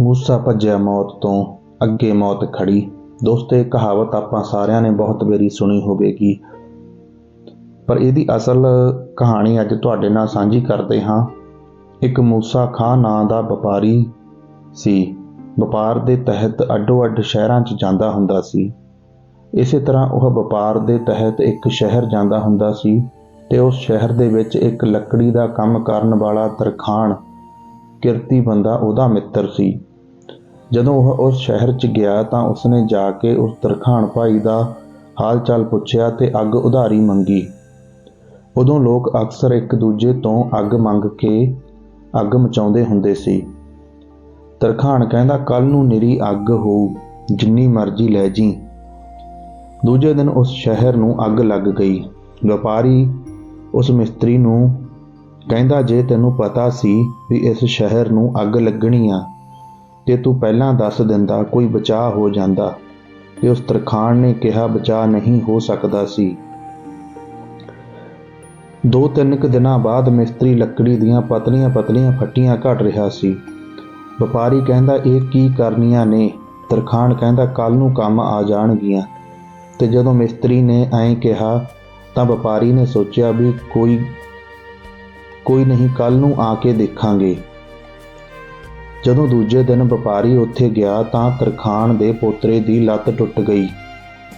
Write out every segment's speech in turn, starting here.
ਮੂਸਾ ਭੱਜਿਆ ਮੌਤ ਤੋਂ, ਅੱਗੇ ਮੌਤ ਖੜੀ। ਦੋਸਤੋ, ਇਹ ਕਹਾਵਤ ਆਪਾਂ ਸਾਰਿਆਂ ਨੇ ਬਹੁਤ ਵਾਰੀ ਸੁਣੀ ਹੋਵੇਗੀ। ਪਰ ਇਹਦੀ ਅਸਲ ਕਹਾਣੀ ਅੱਜ ਤੁਹਾਡੇ ਨਾਲ ਸਾਂਝੀ ਕਰਦੇ ਹਾਂ। ਇੱਕ ਮੂਸਾ ਖਾਂ ਨਾਂ ਦਾ ਵਪਾਰੀ ਸੀ। ਵਪਾਰ ਦੇ ਤਹਿਤ ਅੱਡੋ-ਅੱਡ ਸ਼ਹਿਰਾਂ 'ਚ ਜਾਂਦਾ ਹੁੰਦਾ ਸੀ। ਇਸੇ ਤਰ੍ਹਾਂ ਉਹ ਵਪਾਰ ਦੇ ਤਹਿਤ ਇੱਕ ਸ਼ਹਿਰ ਜਾਂਦਾ ਹੁੰਦਾ ਸੀ ਤੇ ਉਸ ਸ਼ਹਿਰ ਦੇ ਵਿੱਚ ਇੱਕ ਲੱਕੜੀ ਦਾ ਕੰਮ ਕਰਨ ਵਾਲਾ ਤਰਖਾਣ ਕਿਰਤੀ ਬੰਦਾ ਉਹਦਾ ਮਿੱਤਰ ਸੀ। ਜਦੋਂ ਉਹ ਉਸ ਸ਼ਹਿਰ 'ਚ ਗਿਆ ਤਾਂ ਉਸਨੇ ਜਾ ਕੇ ਉਸ ਤਰਖਾਣ ਭਾਈ ਦਾ ਹਾਲ ਚਾਲ ਪੁੱਛਿਆ ਤੇ ਅੱਗ ਉਧਾਰੀ ਮੰਗੀ। ਉਦੋਂ ਲੋਕ ਅਕਸਰ ਇੱਕ ਦੂਜੇ ਤੋਂ ਅੱਗ ਮੰਗ ਕੇ ਅੱਗ ਮਚਾਉਂਦੇ ਹੁੰਦੇ ਸੀ। ਤਰਖਾਣ ਕਹਿੰਦਾ ਕੱਲ ਨੂੰ ਨਿਰੀ ਅੱਗ ਹੋਊ, ਜਿੰਨੀ ਮਰਜ਼ੀ ਲੈ ਜੀ। ਦੂਜੇ ਦਿਨ ਉਸ ਸ਼ਹਿਰ ਨੂੰ ਅੱਗ ਲੱਗ ਗਈ। ਵਪਾਰੀ ਉਸ ਮਿਸਤਰੀ ਨੂੰ ਕਹਿੰਦਾ, ਜੇ ਤੈਨੂੰ ਪਤਾ ਸੀ ਵੀ ਇਸ ਸ਼ਹਿਰ ਨੂੰ ਅੱਗ ਲੱਗਣੀ ਆ ਤੇ ਤੂੰ ਪਹਿਲਾਂ ਦੱਸ ਦਿੰਦਾ ਕੋਈ ਬਚਾਅ ਹੋ ਜਾਂਦਾ ਤੇ ਉਸ ਤਰਖਾਣ ਨੇ ਕਿਹਾ ਬਚਾਅ ਨਹੀਂ ਹੋ ਸਕਦਾ ਸੀ। ਦੋ ਤਿੰਨ ਕੁ ਦਿਨਾਂ ਬਾਅਦ ਮਿਸਤਰੀ ਲੱਕੜੀ ਦੀਆਂ ਪਤਲੀਆਂ ਪਤਲੀਆਂ ਫੱਟੀਆਂ ਘੜ ਰਿਹਾ ਸੀ। ਵਪਾਰੀ ਕਹਿੰਦਾ, ਇਹ ਕੀ ਕਰਨੀਆਂ ਨੇ? ਤਰਖਾਣ ਕਹਿੰਦਾ ਕੱਲ ਨੂੰ ਕੰਮ ਆ ਜਾਣਗੀਆਂ। ਤੇ ਜਦੋਂ ਮਿਸਤਰੀ ਨੇ ਐਂ ਕਿਹਾ, ਤਾਂ ਵਪਾਰੀ ਨੇ ਸੋਚਿਆ ਵੀ ਕੋਈ ਕੋਈ ਨਹੀਂ ਕੱਲ ਨੂੰ ਆ ਕੇ ਦੇਖਾਂਗੇ। ਜਦੋਂ ਦੂਜੇ ਦਿਨ ਵਪਾਰੀ ਉੱਥੇ ਗਿਆ ਤਾਂ ਤਰਖਾਣ ਦੇ ਪੋਤਰੇ ਦੀ ਲੱਤ ਟੁੱਟ ਗਈ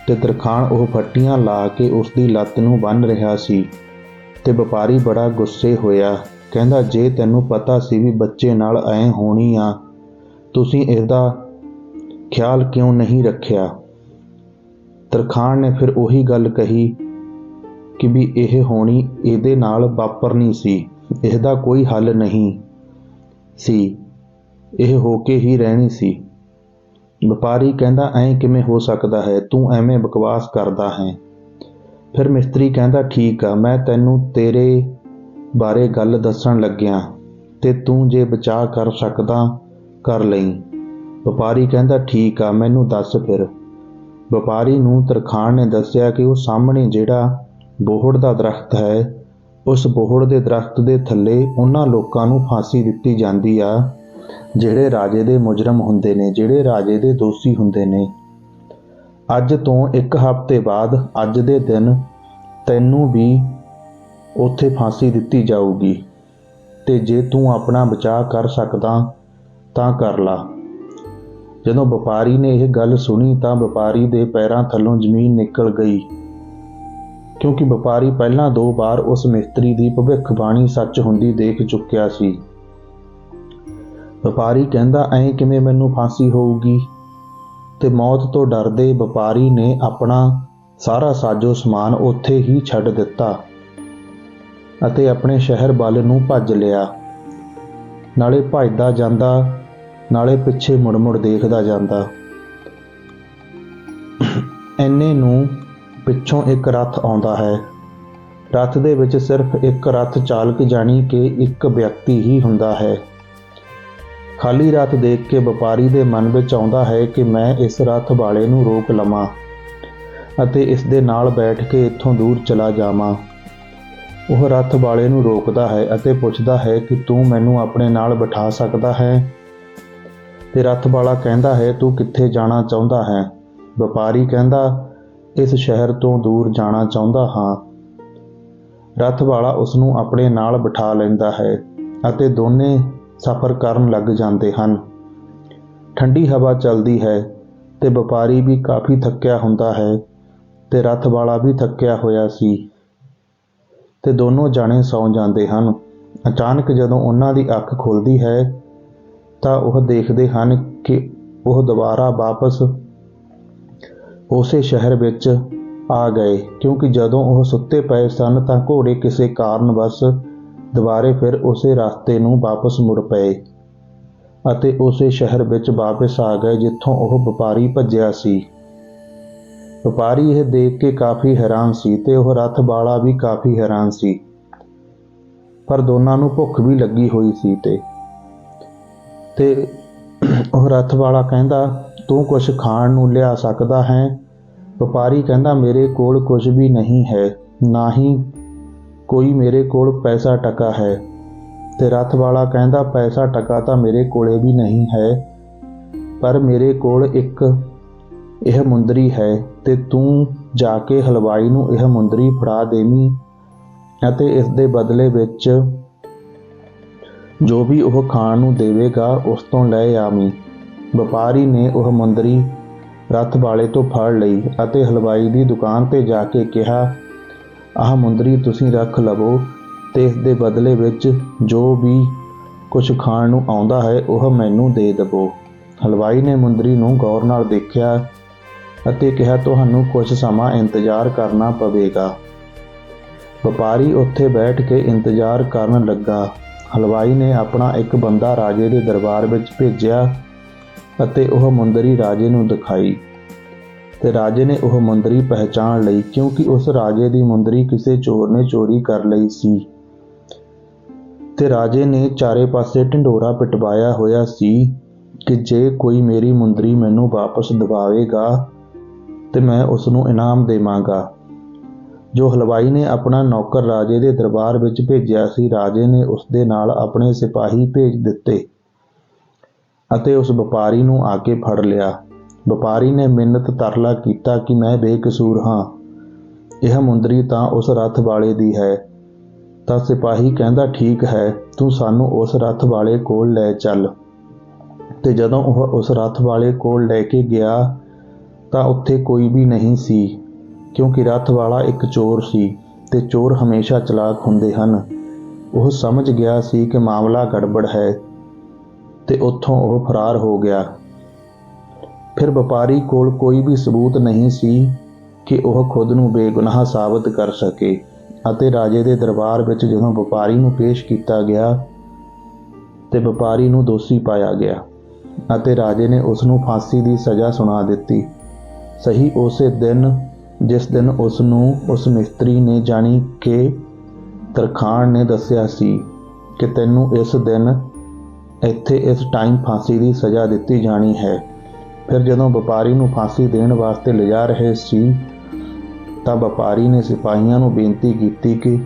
ਤੇ ਤਰਖਾਣ ਉਹ ਫੱਟੀਆਂ ਲਾ ਕੇ ਉਸ ਦੀ ਲੱਤ ਨੂੰ ਬੰਨ ਰਿਹਾ ਸੀ ਤੇ ਵਪਾਰੀ ਬੜਾ ਗੁੱਸੇ ਹੋਇਆ, ਕਹਿੰਦਾ, ਜੇ ਤੈਨੂੰ ਪਤਾ ਸੀ ਵੀ ਬੱਚੇ ਨਾਲ ਐ ਹੋਣੀ ਆ, ਤੁਸੀਂ ਇਹਦਾ ਖਿਆਲ ਕਿਉਂ ਨਹੀਂ ਰੱਖਿਆ? ਤਰਖਾਣ ਨੇ ਫਿਰ ਉਹੀ ਗੱਲ ਕਹੀ ਕਿ ਵੀ ਇਹ ਹੋਣੀ ਇਹਦੇ ਨਾਲ ਵਾਪਰਨੀ ਸੀ, ਇਹਦਾ ਕੋਈ ਹੱਲ ਨਹੀਂ ਸੀ। ਇਹ ਹੋ ਕੇ ਹੀ ਰਹਿਣੀ ਸੀ। ਵਪਾਰੀ ਕਹਿੰਦਾ, ਐਂ ਕਿਵੇਂ ਹੋ ਸਕਦਾ ਹੈ? ਤੂੰ ਐਵੇਂ ਬਕਵਾਸ ਕਰਦਾ ਹੈ। ਫਿਰ ਮਿਸਤਰੀ ਕਹਿੰਦਾ, ਠੀਕ ਆ, ਮੈਂ ਤੈਨੂੰ ਤੇਰੇ ਬਾਰੇ ਗੱਲ ਦੱਸਣ ਲੱਗਿਆ ਤੇ ਤੂੰ ਜੇ ਬਚਾਅ ਕਰ ਸਕਦਾ, ਕਰ ਲਈ। ਵਪਾਰੀ ਕਹਿੰਦਾ, ਠੀਕ ਆ, ਮੈਨੂੰ ਦੱਸ ਫਿਰ। ਵਪਾਰੀ ਨੂੰ ਤਰਖਾਣ ਨੇ ਦੱਸਿਆ ਕਿ ਉਹ ਸਾਹਮਣੇ ਜਿਹੜਾ ਬੋਹੜ ਦਾ ਦਰਖਤ ਹੈ, ਉਸ ਬੋਹੜ ਦੇ ਦਰਖਤ ਦੇ ਥੱਲੇ ਉਹਨਾਂ ਲੋਕਾਂ ਨੂੰ ਫਾਂਸੀ ਦਿੱਤੀ ਜਾਂਦੀ ਆ। ਜਿਹੜੇ ਰਾਜੇ ਦੇ ਮੁਜਰਮ ਹੁੰਦੇ ਨੇ, ਜਿਹੜੇ ਰਾਜੇ ਦੇ ਦੋਸ਼ੀ ਹੁੰਦੇ ਨੇ। ਅੱਜ ਤੋਂ ਇੱਕ ਹਫ਼ਤੇ ਬਾਅਦ ਅੱਜ ਦੇ ਦਿਨ ਤੈਨੂੰ ਵੀ ਉੱਥੇ ਫਾਂਸੀ ਦਿੱਤੀ ਜਾਊਗੀ ਤੇ ਜੇ ਤੂੰ ਆਪਣਾ ਬਚਾਅ ਕਰ ਸਕਦਾ ਤਾਂ ਕਰ ਲਾ। ਜਦੋਂ ਵਪਾਰੀ ਨੇ ਇਹ ਗੱਲ ਸੁਣੀ ਤਾਂ ਵਪਾਰੀ ਦੇ ਪੈਰਾਂ ਥੱਲੋਂ ਜ਼ਮੀਨ ਨਿਕਲ ਗਈ, ਕਿਉਂਕਿ ਵਪਾਰੀ ਪਹਿਲਾਂ ਦੋ ਵਾਰ ਉਸ ਮਿਸਤਰੀ ਦੀ ਭਵਿੱਖਬਾਣੀ ਸੱਚ ਹੁੰਦੀ ਦੇਖ ਚੁੱਕਿਆ ਸੀ। ਵਪਾਰੀ ਕਹਿੰਦਾ, ਐਂ ਕਿਵੇਂ ਮੈਨੂੰ ਫਾਂਸੀ ਹੋਊਗੀ? ਤੇ ਮੌਤ ਤੋਂ ਡਰਦੇ ਵਪਾਰੀ ਨੇ ਆਪਣਾ ਸਾਰਾ ਸਾਜੋ ਸਮਾਨ ਉੱਥੇ ਹੀ ਛੱਡ ਦਿੱਤਾ ਅਤੇ ਆਪਣੇ ਸ਼ਹਿਰ ਵੱਲ ਨੂੰ ਭੱਜ ਲਿਆ। ਨਾਲੇ ਭੱਜਦਾ ਜਾਂਦਾ, ਨਾਲੇ ਪਿੱਛੇ ਮੁੜ-ਮੁੜ ਦੇਖਦਾ ਜਾਂਦਾ। ਐਨੇ ਨੂੰ ਪਿੱਛੋਂ ਇੱਕ ਰੱਥ ਆਉਂਦਾ ਹੈ। ਰੱਥ ਦੇ ਵਿੱਚ ਸਿਰਫ ਇੱਕ ਰੱਥ ਚਾਲਕ ਜਾਣੀ ਕਿ ਇੱਕ ਵਿਅਕਤੀ ਹੀ ਹੁੰਦਾ ਹੈ। ਖਾਲੀ ਰੱਥ ਦੇਖ ਕੇ ਵਪਾਰੀ ਦੇ ਮਨ ਵਿੱਚ ਆਉਂਦਾ ਹੈ ਕਿ ਮੈਂ ਇਸ ਰੱਥ ਵਾਲੇ ਨੂੰ ਰੋਕ ਲਵਾਂ ਅਤੇ ਇਸ ਦੇ ਨਾਲ ਬੈਠ ਕੇ ਇੱਥੋਂ ਦੂਰ ਚਲਾ ਜਾਵਾਂ। ਉਹ ਰੱਥ ਵਾਲੇ ਨੂੰ ਰੋਕਦਾ ਹੈ ਅਤੇ ਪੁੱਛਦਾ ਹੈ ਕਿ ਤੂੰ ਮੈਨੂੰ ਆਪਣੇ ਨਾਲ ਬਿਠਾ ਸਕਦਾ ਹੈ? ਤੇ ਰੱਥ ਵਾਲਾ ਕਹਿੰਦਾ ਹੈ, ਤੂੰ ਕਿੱਥੇ ਜਾਣਾ ਚਾਹੁੰਦਾ ਹੈ? ਵਪਾਰੀ ਕਹਿੰਦਾ, ਇਸ ਸ਼ਹਿਰ ਤੋਂ ਦੂਰ ਜਾਣਾ ਚਾਹੁੰਦਾ ਹਾਂ। ਰੱਥ ਵਾਲਾ ਉਸ ਨੂੰ ਆਪਣੇ ਨਾਲ ਬਿਠਾ ਲੈਂਦਾ ਹੈ ਅਤੇ ਦੋਨੇ ਸਫ਼ਰ ਕਰਨ ਲੱਗ ਜਾਂਦੇ ਹਨ। ਠੰਡੀ ਹਵਾ ਚੱਲਦੀ ਹੈ ਤੇ ਵਪਾਰੀ ਵੀ ਕਾਫੀ ਥੱਕਿਆ ਹੁੰਦਾ ਹੈ ਤੇ ਰੱਥ ਵਾਲਾ ਵੀ ਥੱਕਿਆ ਹੋਇਆ ਸੀ ਤੇ ਦੋਨੋਂ ਜਾਣੇ ਸੌਂ ਜਾਂਦੇ ਹਨ। ਅਚਾਨਕ ਜਦੋਂ ਉਹਨਾਂ ਦੀ ਅੱਖ ਖੁੱਲਦੀ ਹੈ ਤਾਂ ਉਹ ਦੇਖਦੇ ਹਨ ਕਿ ਉਹ ਦੁਬਾਰਾ ਵਾਪਸ ਉਸੇ ਸ਼ਹਿਰ ਵਿੱਚ ਆ ਗਏ, ਕਿਉਂਕਿ ਜਦੋਂ ਉਹ ਸੁੱਤੇ ਪਏ ਸਨ ਤਾਂ ਘੋੜੇ ਕਿਸੇ ਕਾਰਨ ਬਸ ਦੁਬਾਰੇ ਫਿਰ ਉਸੇ ਰਸਤੇ ਨੂੰ ਵਾਪਸ ਮੁੜ ਪਏ ਅਤੇ ਉਸੇ ਸ਼ਹਿਰ ਵਿੱਚ ਵਾਪਸ ਆ ਗਏ ਜਿੱਥੋਂ ਉਹ ਵਪਾਰੀ ਭੱਜਿਆ ਸੀ। ਵਪਾਰੀ ਇਹ ਦੇਖ ਕੇ ਕਾਫੀ ਹੈਰਾਨ ਸੀ ਤੇ ਉਹ ਰੱਥ ਵਾਲਾ ਵੀ ਕਾਫੀ ਹੈਰਾਨ ਸੀ। ਪਰ ਦੋਨਾਂ ਨੂੰ ਭੁੱਖ ਵੀ ਲੱਗੀ ਹੋਈ ਸੀ ਤੇ। ਤੇ ਉਹ ਰੱਥ ਵਾਲਾ ਕਹਿੰਦਾ, ਤੂੰ ਕੁਝ ਖਾਣ ਨੂੰ ਲਿਆ ਸਕਦਾ ਹੈ? ਵਪਾਰੀ ਕਹਿੰਦਾ, ਮੇਰੇ ਕੋਲ ਕੁਝ ਵੀ ਨਹੀਂ ਹੈ, ਨਾ ਹੀ ਕੋਈ ਮੇਰੇ ਕੋਲ ਪੈਸਾ ਟਕਾ ਹੈ ਤੇ ਰੱਥ ਵਾਲਾ ਕਹਿੰਦਾ ਪੈਸਾ ਟਕਾ ਤਾਂ ਮੇਰੇ ਕੋਲੇ ਵੀ ਨਹੀਂ ਹੈ, ਪਰ ਮੇਰੇ ਕੋਲ ਇੱਕ ਇਹ ਮੁੰਦਰੀ ਹੈ ਤੇ ਤੂੰ ਜਾ ਕੇ ਹਲਵਾਈ ਨੂੰ ਇਹ ਮੁੰਦਰੀ ਫੜਾ ਦੇਵੀਂ ਅਤੇ ਇਸ ਦੇ ਬਦਲੇ ਵਿੱਚ ਜੋ ਵੀ ਉਹ ਖਾਣ ਨੂੰ ਦੇਵੇਗਾ ਉਸ ਤੋਂ ਲੈ ਆਵੀਂ। ਵਪਾਰੀ ਨੇ ਉਹ ਮੁੰਦਰੀ ਰੱਥ ਵਾਲੇ ਤੋਂ ਫੜ ਲਈ ਅਤੇ ਹਲਵਾਈ ਦੀ ਦੁਕਾਨ ਤੇ ਜਾ ਕੇ ਕਿਹਾ ਆਹ ਮੁੰਦਰੀ ਤੁਸੀਂ ਰੱਖ ਲਵੋ ਤੇ ਇਸ ਦੇ ਬਦਲੇ ਵਿੱਚ ਜੋ ਵੀ ਕੁਝ ਖਾਣ ਨੂੰ ਆਉਂਦਾ ਹੈ, ਉਹ ਮੈਨੂੰ ਦੇ ਦੇਵੋ। ਹਲਵਾਈ ਨੇ ਮੁੰਦਰੀ ਨੂੰ ਗੌਰ ਨਾਲ ਦੇਖਿਆ ਅਤੇ ਕਿਹਾ, ਤੁਹਾਨੂੰ ਕੁਝ ਸਮਾਂ ਇੰਤਜ਼ਾਰ ਕਰਨਾ ਪਵੇਗਾ। ਵਪਾਰੀ ਉੱਥੇ ਬੈਠ ਕੇ ਇੰਤਜ਼ਾਰ ਕਰਨ ਲੱਗਾ। ਹਲਵਾਈ ਨੇ ਆਪਣਾ ਇੱਕ ਬੰਦਾ ਰਾਜੇ ਦੇ ਦਰਬਾਰ ਵਿੱਚ ਭੇਜਿਆ ਅਤੇ ਉਹ ਮੁੰਦਰੀ ਰਾਜੇ ਨੂੰ ਦਿਖਾਈ। ਤੇ ਰਾਜੇ ਨੇ ਉਹ ਮੁੰਦਰੀ ਪਹਿਚਾਣ ਲਈ ਕਿਉਂਕਿ ਉਸ ਰਾਜੇ ਦੀ ਮੁੰਦਰੀ ਕਿਸੇ ਚੋਰ ਨੇ ਚੋਰੀ ਕਰ ਲਈ ਸੀ। ਤੇ ਰਾਜੇ ਨੇ ਚਾਰੇ ਪਾਸੇ ਢਿੰਡੋਰਾ ਪਿਟਵਾਇਆ ਹੋਇਆ ਸੀ ਕਿ ਜੇ ਕੋਈ ਮੇਰੀ ਮੁੰਦਰੀ ਮੈਨੂੰ ਵਾਪਸ ਦਿਵਾਵੇਗਾ ਤੇ ਮੈਂ ਉਸ ਨੂੰ ਇਨਾਮ ਦੇਵਾਂਗਾ। ਜੋ ਹਲਵਾਈ ਨੇ ਆਪਣਾ ਨੌਕਰ ਰਾਜੇ ਦੇ ਦਰਬਾਰ ਵਿੱਚ ਭੇਜਿਆ ਸੀ, ਰਾਜੇ ਨੇ ਉਸ ਦੇ ਨਾਲ ਆਪਣੇ ਸਿਪਾਹੀ ਭੇਜ ਦਿੱਤੇ ਅਤੇ ਉਸ ਵਪਾਰੀ ਨੂੰ ਆ ਕੇ ਫੜ ਲਿਆ। ਵਪਾਰੀ ਨੇ ਮਿੰਨਤ ਤਰਲਾ ਕੀਤਾ ਕਿ ਮੈਂ ਬੇਕਸੂਰ ਹਾਂ। ਇਹ ਮੁੰਦਰੀ ਤਾਂ ਉਸ ਰੱਥ ਵਾਲੇ ਦੀ ਹੈ। ਤਾਂ ਸਿਪਾਹੀ ਕਹਿੰਦਾ, ਠੀਕ ਹੈ, ਤੂੰ ਸਾਨੂੰ ਉਸ ਰੱਥ ਵਾਲੇ ਕੋਲ ਲੈ ਚੱਲ। ਤੇ ਜਦੋਂ ਉਹ ਉਸ ਰੱਥ ਵਾਲੇ ਕੋਲ ਲੈ ਕੇ ਗਿਆ, ਤਾਂ ਉੱਥੇ ਕੋਈ ਵੀ ਨਹੀਂ ਸੀ, ਕਿਉਂਕਿ ਰੱਥ ਵਾਲਾ ਇੱਕ ਚੋਰ ਸੀ ਤੇ ਚੋਰ ਹਮੇਸ਼ਾ ਚਲਾਕ ਹੁੰਦੇ ਹਨ। ਉਹ ਸਮਝ ਗਿਆ ਸੀ ਕਿ ਮਾਮਲਾ ਗੜਬੜ ਹੈ ਤੇ ਉੱਥੋਂ ਉਹ ਫਰਾਰ ਹੋ ਗਿਆ। ਫਿਰ ਵਪਾਰੀ ਕੋਲ ਕੋਈ ਵੀ ਸਬੂਤ ਨਹੀਂ ਸੀ ਕਿ ਉਹ ਖੁਦ ਨੂੰ ਬੇਗੁਨਾਹ ਸਾਬਤ ਕਰ ਸਕੇ ਅਤੇ ਰਾਜੇ ਦੇ ਦਰਬਾਰ ਵਿੱਚ ਜਦੋਂ ਵਪਾਰੀ ਨੂੰ ਪੇਸ਼ ਕੀਤਾ ਗਿਆ ਤੇ ਵਪਾਰੀ ਨੂੰ ਦੋਸ਼ੀ ਪਾਇਆ ਗਿਆ ਅਤੇ ਰਾਜੇ ਨੇ ਉਸ ਨੂੰ ਫਾਂਸੀ ਦੀ ਸਜ਼ਾ ਸੁਣਾ ਦਿੱਤੀ। ਸਹੀ ਉਸੇ ਦਿਨ, ਜਿਸ ਦਿਨ ਉਸ ਨੂੰ ਉਸ ਮਿਸਤਰੀ ਨੇ ਜਾਣੀ ਕਿ ਤਰਖਾਣ ਨੇ ਦੱਸਿਆ ਸੀ ਕਿ ਤੈਨੂੰ ਇਸ ਦਿਨ ਇੱਥੇ ਇਸ ਟਾਈਮ ਫਾਂਸੀ ਦੀ ਸਜ਼ਾ ਦਿੱਤੀ ਜਾਣੀ ਹੈ। ਫਿਰ ਜਦੋਂ ਵਪਾਰੀ ਨੂੰ ਫਾਂਸੀ ਦੇਣ ਵਾਸਤੇ ਲਿਜਾ ਰਹੇ ਸੀ, ਤਾਂ ਵਪਾਰੀ ਨੇ ਸਿਪਾਹੀਆਂ ਨੂੰ ਬੇਨਤੀ ਕੀਤੀ ਕਿ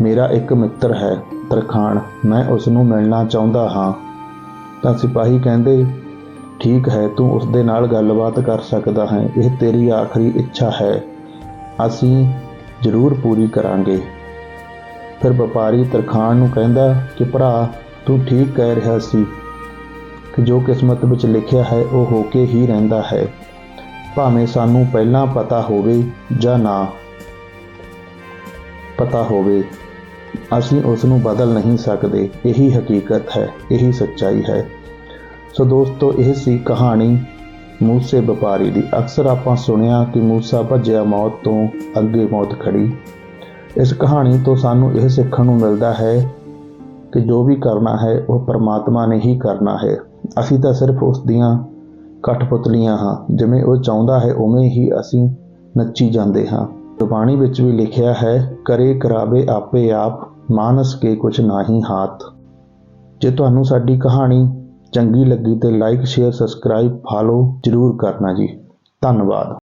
ਮੇਰਾ ਇੱਕ ਮਿੱਤਰ ਹੈ, ਤਰਖਾਣ, ਮੈਂ ਉਸ ਨੂੰ ਮਿਲਣਾ ਚਾਹੁੰਦਾ ਹਾਂ। ਤਾਂ ਸਿਪਾਹੀ ਕਹਿੰਦੇ, ਠੀਕ ਹੈ, ਤੂੰ ਉਸ ਦੇ ਨਾਲ ਗੱਲਬਾਤ ਕਰ ਸਕਦਾ ਹੈ, ਇਹ ਤੇਰੀ ਆਖਰੀ ਇੱਛਾ ਹੈ। ਅਸੀਂ ਜ਼ਰੂਰ ਪੂਰੀ ਕਰਾਂਗੇ। ਫਿਰ ਵਪਾਰੀ ਤਰਖਾਣ ਨੂੰ ਕਹਿੰਦਾ ਕਿ ਭਰਾ, ਤੂੰ ਠੀਕ ਕਹਿ ਰਿਹਾ ਸੀ। ਕਿ ਜੋ ਕਿਸਮਤ ਵਿੱਚ ਲਿਖਿਆ ਹੈ, ਉਹ ਹੋ ਕੇ ਹੀ ਰਹਿੰਦਾ ਹੈ। ਭਾਵੇਂ ਸਾਨੂੰ ਪਹਿਲਾਂ ਪਤਾ ਹੋਵੇ ਜਾਂ ਨਾ ਪਤਾ ਹੋਵੇ, ਅਸੀਂ ਉਸ ਨੂੰ ਬਦਲ ਨਹੀਂ ਸਕਦੇ। ਇਹੀ ਹਕੀਕਤ ਹੈ, ਇਹੀ ਸੱਚਾਈ ਹੈ। ਸੋ ਦੋਸਤੋ, ਇਹ ਸੀ ਕਹਾਣੀ ਮੂਸੇ ਵਪਾਰੀ ਦੀ। ਅਕਸਰ ਆਪਾਂ ਸੁਣਿਆ ਕਿ ਮੂਸਾ ਭੱਜਿਆ ਮੌਤ ਤੋਂ ਅੱਗੇ ਮੌਤ ਖੜੀ। ਇਸ ਕਹਾਣੀ ਤੋਂ ਸਾਨੂੰ ਇਹ ਸਿੱਖਣ ਨੂੰ ਮਿਲਦਾ ਹੈ ਕਿ ਜੋ ਵੀ ਕਰਨਾ ਹੈ, ਉਹ ਪਰਮਾਤਮਾ ਨੇ ਹੀ ਕਰਨਾ ਹੈ। ਅਸੀਂ ਤਾਂ ਸਿਰਫ ਉਸ ਦੀਆਂ ਕਠਪੁਤਲੀਆਂ ਹਾਂ। ਜਿਵੇਂ ਉਹ ਚਾਹੁੰਦਾ ਹੈ, ਉਵੇਂ ਹੀ ਅਸੀਂ ਨੱਚੀ ਜਾਂਦੇ ਹਾਂ। ਗੁਰਬਾਣੀ ਵਿੱਚ ਵੀ ਲਿਖਿਆ ਹੈ, ਕਰੇ ਕਰਾਵੇ ਆਪੇ ਆਪ, ਮਾਨਸ ਕੇ ਕੁਛ ਨਾਹੀ ਹਾਥ। ਜੇ ਤੁਹਾਨੂੰ ਸਾਡੀ ਕਹਾਣੀ ਚੰਗੀ ਲੱਗੀ ਤੇ ਲਾਈਕ ਸ਼ੇਅਰ ਸਬਸਕ੍ਰਾਈਬ ਫਾਲੋ ਜ਼ਰੂਰ ਕਰਨਾ ਜੀ। ਧੰਨਵਾਦ।